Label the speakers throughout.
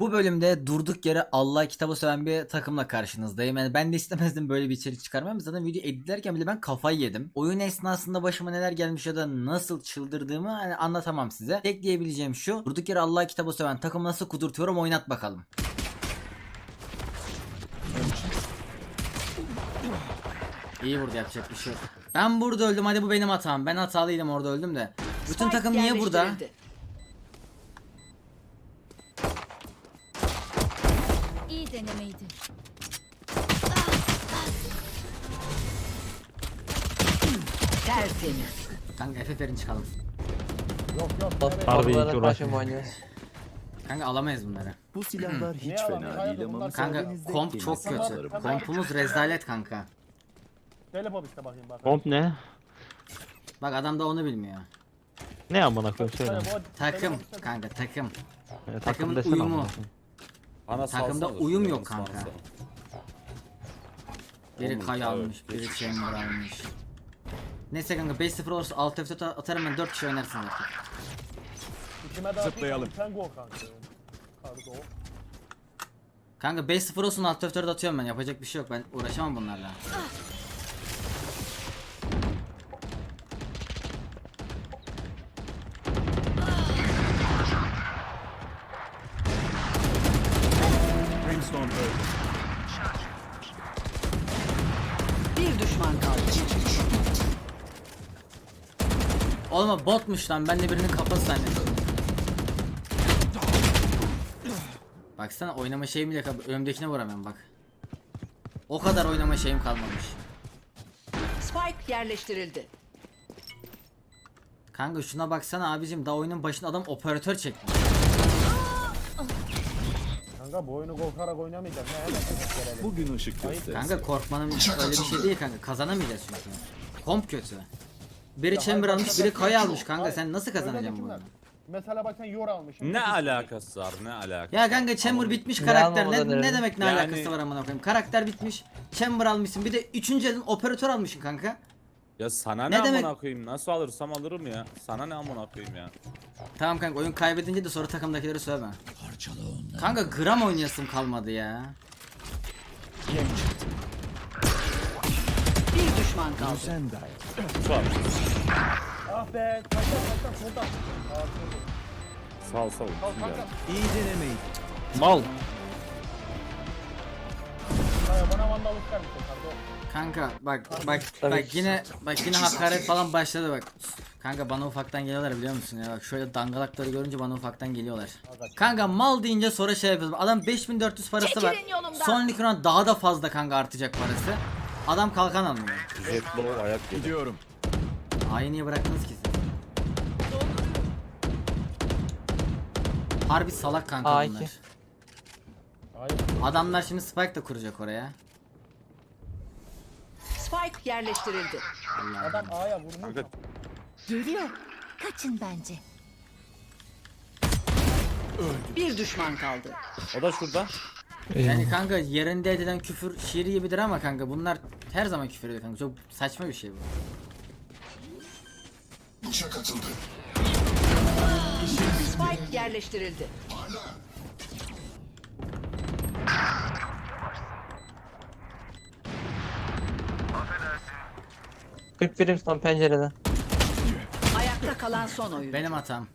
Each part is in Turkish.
Speaker 1: Bu bölümde durduk yere Allah kitabı seven bir takımla karşınızdayım. Yani ben de istemezdim böyle bir içerik çıkarmam. Zaten video editlerken bile ben kafayı yedim. Oyun esnasında başıma neler gelmiş ya da nasıl çıldırdığımı hani anlatamam size. Tek diyebileceğim şu. Durduk yere Allah kitabı seven takımı nasıl kudurtuyorum oynat bakalım. İyi vurdu yapacak bir şey yok. Ben burada öldüm hadi bu benim hatam. Ben hatalıydım orada öldüm de. Bütün takım niye burada?
Speaker 2: yerleştirildi.
Speaker 3: İyi denemeydi.
Speaker 2: Tertemiz.
Speaker 1: Kanka FF verin çıkalım.
Speaker 4: Yok yok.
Speaker 5: Harbi
Speaker 6: mı oynuyoruz?
Speaker 1: Kanka alamayız bunları.
Speaker 7: Bu silahlar hiç fena değil ama
Speaker 1: Kanka komp çok kötü. Kompumuz rezalet kanka.
Speaker 4: Bob işte bakayım bak.
Speaker 5: Komp ne?
Speaker 1: Bak adam da onu bilmiyor.
Speaker 5: Ne amına koyayım söyle.
Speaker 1: Takım kanka takım. Takımın
Speaker 5: takım desene
Speaker 1: uyumu.
Speaker 5: amına koyayım.
Speaker 8: Bana
Speaker 1: Takımda
Speaker 8: salsana
Speaker 1: uyum
Speaker 8: şunu,
Speaker 1: yok kanka.
Speaker 8: salsana.
Speaker 1: Biri Kay
Speaker 8: evet,
Speaker 1: almış, biri. Chamber almış. Neyse kanka 5-0 olursa alt F4 atarım ben 4 kişi oynarsın artık.
Speaker 4: İçime daha
Speaker 7: Zıplayalım.
Speaker 4: Sen go kanka. Kargo.
Speaker 1: Kanka 5-0 olsun alt F4 atıyorum ben yapacak bir şey yok ben uğraşamam bunlarla.
Speaker 7: Brimstone öldü.
Speaker 2: Bir düşman kaldı.
Speaker 1: Oğlum botmuş lan ben de birinin kafası zannettim. Baksana oynama şeyim bile önümdekine vuramıyorum bak. O kadar oynama şeyim kalmamış.
Speaker 2: Spike yerleştirildi.
Speaker 1: Kanka şuna baksana abicim daha oyunun başında adam operatör çekmiş.
Speaker 4: Kanka bu oyunu korkarak oynamayacağız. Ne hemen gelelim.
Speaker 7: Bugün ışık gösterisi.
Speaker 1: Kanka korkmanın öyle bir şey değil kanka kazanamayacağız çünkü. Komp kötü. Biri chamber almış biri kaya almış kanka sen nasıl kazanacaksın bunu?
Speaker 4: Mesela bak sen yor almışsın.
Speaker 8: Ne alakası var ne alakası?
Speaker 1: Ya kanka chamber bitmiş
Speaker 6: Ne
Speaker 1: karakter ne, ne demek ne
Speaker 8: Yani-
Speaker 1: alakası var amına koyayım karakter bitmiş chamber almışsın bir de üçüncü elin operatör almışsın kanka
Speaker 8: Ya sana
Speaker 1: Ne
Speaker 8: ne,
Speaker 1: demek-
Speaker 8: amına koyayım? Nasıl alırsam alırım ya. Sana ne amına koyayım ya?
Speaker 1: Tamam kanka oyun kaybedince de sonra takımdakileri sövme Kanka gram oynayasım kalmadı ya
Speaker 2: Bir düşman kaldı.
Speaker 7: Sen dayan.
Speaker 8: Sal.
Speaker 4: Ah be. Kaçtan kaçtan soldan. Soldan.
Speaker 8: Sal sal.
Speaker 4: Al kanka.
Speaker 7: İyi denemeyin.
Speaker 5: Mal.
Speaker 4: Bana vandalık vermişsin kargo.
Speaker 1: Kanka bak bak
Speaker 6: Tabii
Speaker 1: bak
Speaker 6: ki.
Speaker 1: yine bak yine hakaret falan başladı bak Kanka bana ufaktan geliyorlar biliyor musun ya bak şöyle dangalakları görünce bana ufaktan geliyorlar Kanka mal deyince sonra şey yapıyoruz adam 5400 parası var
Speaker 3: Çekilin yolumdan.
Speaker 1: Sonraki round daha da fazla kanka artacak parası Adam kalkan almıyor
Speaker 8: Jetlo ayak.
Speaker 7: Gidiyorum.
Speaker 1: Ay niye bıraktınız ki siz? Harbi salak kanka
Speaker 6: A2.
Speaker 1: bunlar.
Speaker 4: Hayır.
Speaker 1: Adamlar şimdi spike da kuracak oraya.
Speaker 2: Spike yerleştirildi.
Speaker 4: Adam A'ya vurmuş.
Speaker 3: Geliyor. Kaçın bence.
Speaker 2: Bir düşman kaldı.
Speaker 8: o da şurada.
Speaker 1: Yani kanka yerinde edilen küfür şiir gibidir ama kanka bunlar her zaman küfür ediyor kanka. Çok saçma bir şey bu. Bıçak atıldı.
Speaker 2: Spike yerleştirildi.
Speaker 6: Hala. 41'im son pencereden.
Speaker 2: Ayakta kalan son oyun.
Speaker 1: Benim hatam.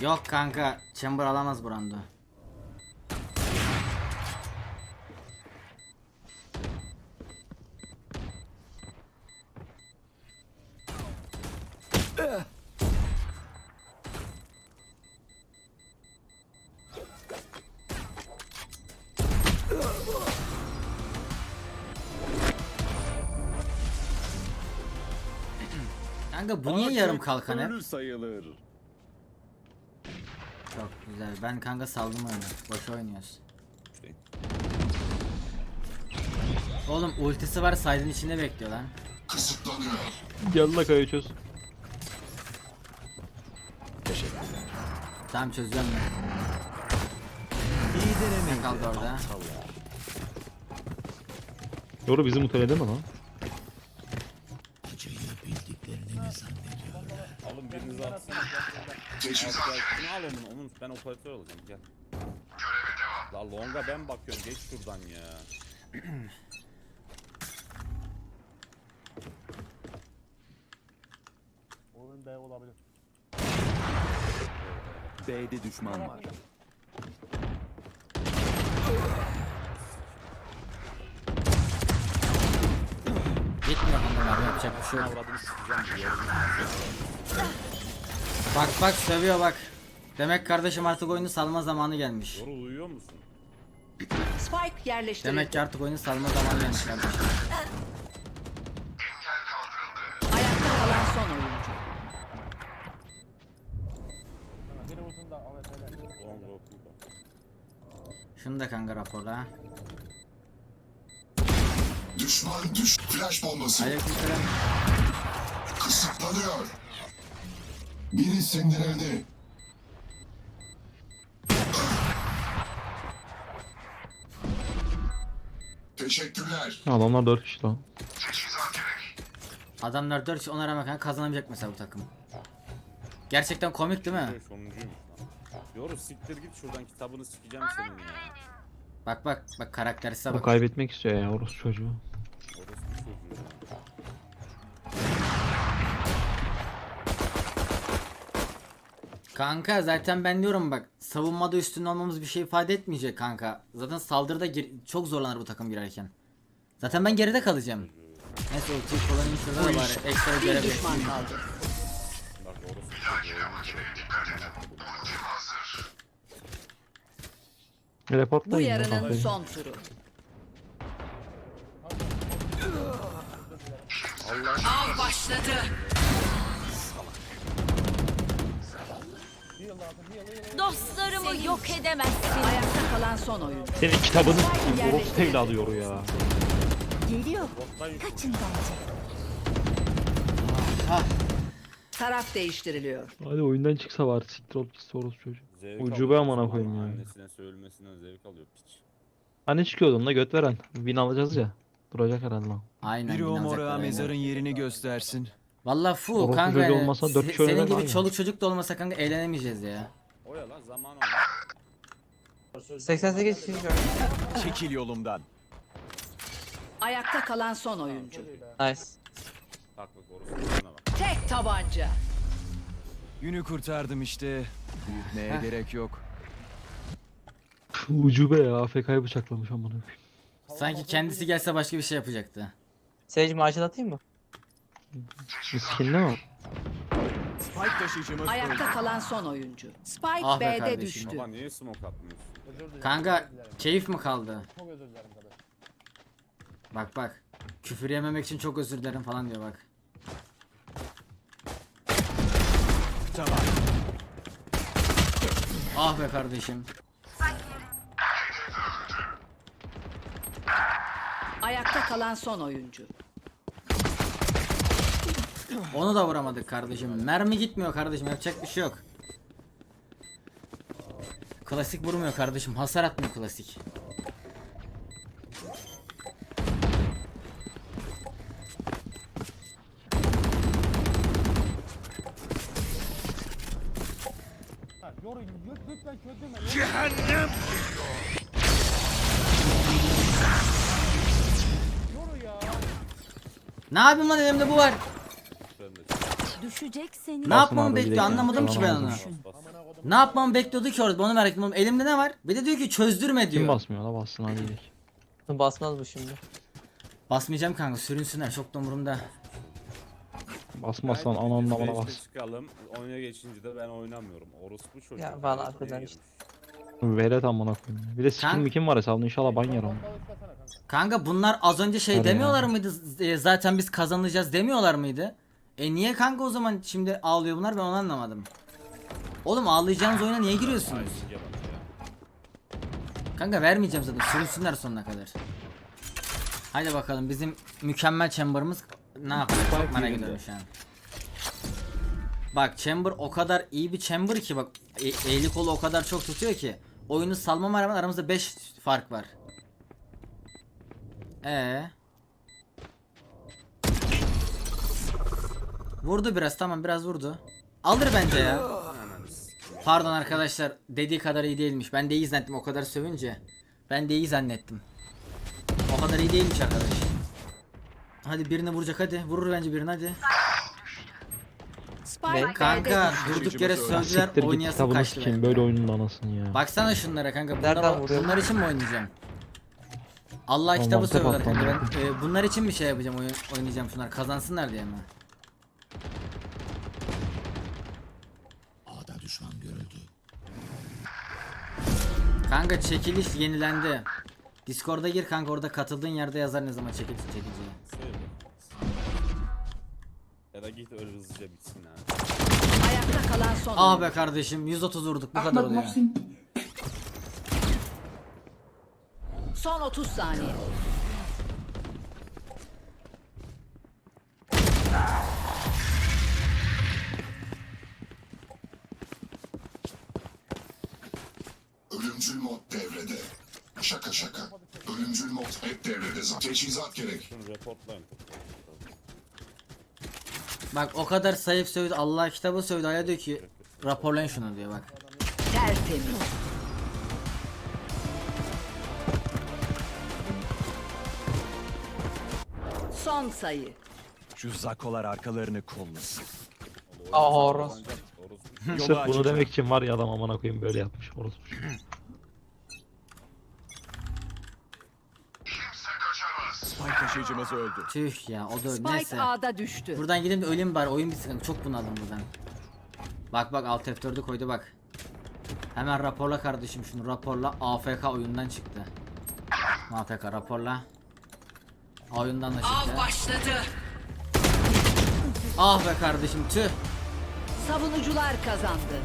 Speaker 1: Yok kanka chamber alamaz Brando. Kanka bu niye yarım kalkan hep?
Speaker 7: Ölü sayılır.
Speaker 1: Çok güzel. Ben kanka saldım oyunu. Boş oynuyoruz. Oğlum ultisi var side'ın içinde bekliyor lan.
Speaker 5: Gel la kayı çöz.
Speaker 1: Tamam çözüyorum ben.
Speaker 7: İyi denemeyin.
Speaker 1: Kaldı orada.
Speaker 5: Yoru bizi muteledi mi lan?
Speaker 8: Gel şunu al onun onun ben operatör olacağım gel. La longa ben bakıyorum geç şuradan ya.
Speaker 4: Oyun B olabilir.
Speaker 7: B'de düşman var.
Speaker 1: Gitmiyor mermi yapacak bir şey yok.
Speaker 8: Avradını sikeceğim diye.
Speaker 1: Bak bak sövüyor bak. Demek kardeşim artık oyunu salma zamanı gelmiş.
Speaker 8: Yoru uyuyor musun?
Speaker 2: Spike yerleştirildi.
Speaker 1: Demek ki artık oyunu salma zamanı gelmiş kardeşim.
Speaker 2: Ayakta kalan son oyuncu.
Speaker 1: Şunu da kanka raporla.
Speaker 9: Düşman düş. Flash bombası
Speaker 1: Aleykümselam.
Speaker 9: kısıtlanıyor. Biri sindirildi. Teşekkürler.
Speaker 5: Adamlar 4 kişi lan.
Speaker 1: Adamlar 4 kişi ona rağmen kanka kazanamayacak mesela bu takım. Gerçekten komik değil mi?
Speaker 8: Şey sonuncuymuş lan. Yoru siktir git şuradan kitabını sikeceğim senin ya.
Speaker 1: Bak bak bak karaktersize
Speaker 5: O
Speaker 1: bak.
Speaker 5: kaybetmek istiyor ya orospu çocuğu.
Speaker 1: Kanka zaten ben diyorum bak savunmada üstün olmamız bir şey ifade etmeyecek kanka. Zaten saldırıda gir- çok zorlanır bu takım girerken. Zaten ben geride kalacağım. Neyse ultiyi kullanayım şurada da bari ekstra
Speaker 2: Bir
Speaker 1: görev
Speaker 2: düşman
Speaker 1: yapayım.
Speaker 5: Reportlayın.
Speaker 2: Bu
Speaker 5: ya,
Speaker 2: yarının son turu. Av başladı.
Speaker 3: Dostlarımı yok edemezsin.
Speaker 2: Ayakta kalan son oyuncu.
Speaker 5: Senin kitabını s**eyim. Orospu evladı yoru ya.
Speaker 3: Geliyor. Kaçın bence.
Speaker 2: Taraf değiştiriliyor.
Speaker 5: Hadi oyundan çıksa var siktir ol pis orospu çocuğu.
Speaker 8: Zevk
Speaker 5: Ucube
Speaker 8: alıyor.
Speaker 5: amına koyayım ya.
Speaker 8: Annesine söylemesinden zevk alıyor piç.
Speaker 5: Hani çıkıyordun da göt veren. Win alacağız ya. Duracak herhalde.
Speaker 1: Aynen.
Speaker 7: Biri o
Speaker 1: aynen.
Speaker 7: mezarın yerini göstersin.
Speaker 1: Valla fu
Speaker 5: Orospu
Speaker 1: kanka yani,
Speaker 5: olmasa dört
Speaker 1: se- senin
Speaker 5: var
Speaker 1: gibi
Speaker 5: ya.
Speaker 1: çoluk çocuk da olmasa kanka eğlenemeyeceğiz ya.
Speaker 8: Oya lan zaman oldu.
Speaker 6: 88 kişi gördüm.
Speaker 7: Çekil yolumdan.
Speaker 2: Ayakta kalan son oyuncu.
Speaker 6: Nice.
Speaker 8: Bak bak orası bak.
Speaker 2: Tek tabanca.
Speaker 7: Günü kurtardım işte. Büyütmeye gerek yok.
Speaker 5: Ucube ya AFK'yı bıçaklamış amına koyayım.
Speaker 1: Sanki kendisi gelse başka bir şey yapacaktı.
Speaker 6: Sage maaşını atayım mı?
Speaker 5: Miskin ne o?
Speaker 7: Spike taşıyıcımız öldü.
Speaker 2: Ayakta kalan son oyuncu. Spike
Speaker 1: Ah be
Speaker 2: B'de
Speaker 1: kardeşim.
Speaker 2: düştü.
Speaker 8: Baba niye smoke atmıyorsun?
Speaker 4: Özür dilerim.
Speaker 1: Kanka keyif mi kaldı?
Speaker 4: Çok özür dilerim kardeşim.
Speaker 1: Bak bak. Küfür yememek için çok özür dilerim falan diyor bak.
Speaker 7: Tamam.
Speaker 1: Ah be kardeşim.
Speaker 2: Ayakta kalan son oyuncu.
Speaker 1: Onu da vuramadık kardeşim. Mermi gitmiyor kardeşim. Yapacak bir şey yok. Klasik vurmuyor kardeşim. Hasar atmıyor klasik.
Speaker 4: Cehennem.
Speaker 1: Ne yapayım lan elimde bu var.
Speaker 3: Düşecek seni.
Speaker 1: Ne yapmamı bekliyor anlamadım ki ben onu. Ne yapmamı bekliyordu ki orada onu merak ettim. Elimde ne var? Bir de diyor ki çözdürme
Speaker 5: Kim
Speaker 1: diyor.
Speaker 5: basmıyor la bassın hadi gidelim.
Speaker 6: Basmaz bu şimdi.
Speaker 1: Basmayacağım kanka sürünsünler çok da umurumda.
Speaker 5: Basmazsan amına
Speaker 8: beşte
Speaker 5: bas.
Speaker 8: çıkalım. Oyuna geçince de ben oynamıyorum. Orospu çocuğu.
Speaker 6: Ya bana affeder
Speaker 8: girmiş?
Speaker 6: işte.
Speaker 5: Velet amına koyayım. ya. Bir de skin
Speaker 1: Kanka-
Speaker 5: mi kim var hesabında inşallah ban yer ama.
Speaker 4: Kanka.
Speaker 1: Bunlar az önce şey
Speaker 5: Hadi
Speaker 1: demiyorlar
Speaker 5: ya.
Speaker 1: mıydı? E, Zaten biz kazanacağız demiyorlar mıydı? E niye kanka o zaman şimdi ağlıyor bunlar ben onu anlamadım. Oğlum ağlayacağınız oyuna niye giriyorsunuz? Kanka vermeyeceğim zaten sürünsünler sonuna kadar. Hadi bakalım bizim mükemmel chamber'ımız ne yapacak? Çok merak ediyorum şu an. Bak chamber o kadar iyi bir chamber ki bak e- eli kolu o kadar çok tutuyor ki. Oyunu salmama rağmen aramızda 5 fark var. Ee. Vurdu biraz tamam biraz vurdu. Alır bence ya. Pardon arkadaşlar dediği kadar iyi değilmiş. Ben de iyi zannettim o kadar sövünce. Ben de iyi zannettim. O kadar iyi değilmiş arkadaş. Hadi birini vuracak hadi. Vurur bence birini hadi.
Speaker 6: Ne?
Speaker 1: Kanka durduk yere sövdüler
Speaker 5: siktir git
Speaker 1: oynayasım
Speaker 5: kitabını
Speaker 1: kaçtı
Speaker 5: sikeyim böyle oyunun anasını ya.
Speaker 1: Baksana şunlara kanka.
Speaker 6: Nereden
Speaker 1: Bunlar,
Speaker 6: vuruyor?
Speaker 1: bunlar için mi oynayacağım? Allah kitabı
Speaker 5: mantık
Speaker 1: sövüyorlar kanka. Ben, e, bunlar için mi şey yapacağım oyun, oynayacağım şunlar kazansınlar diye mi?
Speaker 9: Düşman görüldü.
Speaker 1: Kanka çekiliş yenilendi. Discord'a gir kanka orada katıldığın yerde yazar ne zaman çekiliş çekileceği.
Speaker 8: Söyle. Ya da git öyle hızlıca bitsin ha.
Speaker 2: Ayakta kalan son
Speaker 1: Ah be kardeşim 130 vurduk bu kadar oluyor.
Speaker 2: Son 30 saniye.
Speaker 9: Teçhizat gerek.
Speaker 8: Şunu reportlayın.
Speaker 1: Bak o kadar sayıp sövdü Allah kitabı sövdü hala diyor ki raporlayın şunu diyor bak.
Speaker 2: Tertemiz. Son sayı.
Speaker 7: Şu zakolar arkalarını kollasın.
Speaker 6: Aa horoz.
Speaker 5: Sırf bunu demek için var ya adam amına koyayım böyle yapmış. Orospu.
Speaker 7: Spike taşıyıcımız öldü.
Speaker 1: Tüh ya o da öyle.
Speaker 2: Spike
Speaker 1: neyse.
Speaker 2: A'da düştü.
Speaker 1: Buradan gideyim de öleyim bari oyun bitsin çok bunaldım buradan. Bak bak alt F4'ü koydu bak. Hemen raporla kardeşim şunu raporla AFK oyundan çıktı. AFK raporla. Oyundan da çıktı.
Speaker 2: başladı.
Speaker 1: Ah be kardeşim tüh.
Speaker 2: Savunucular kazandı.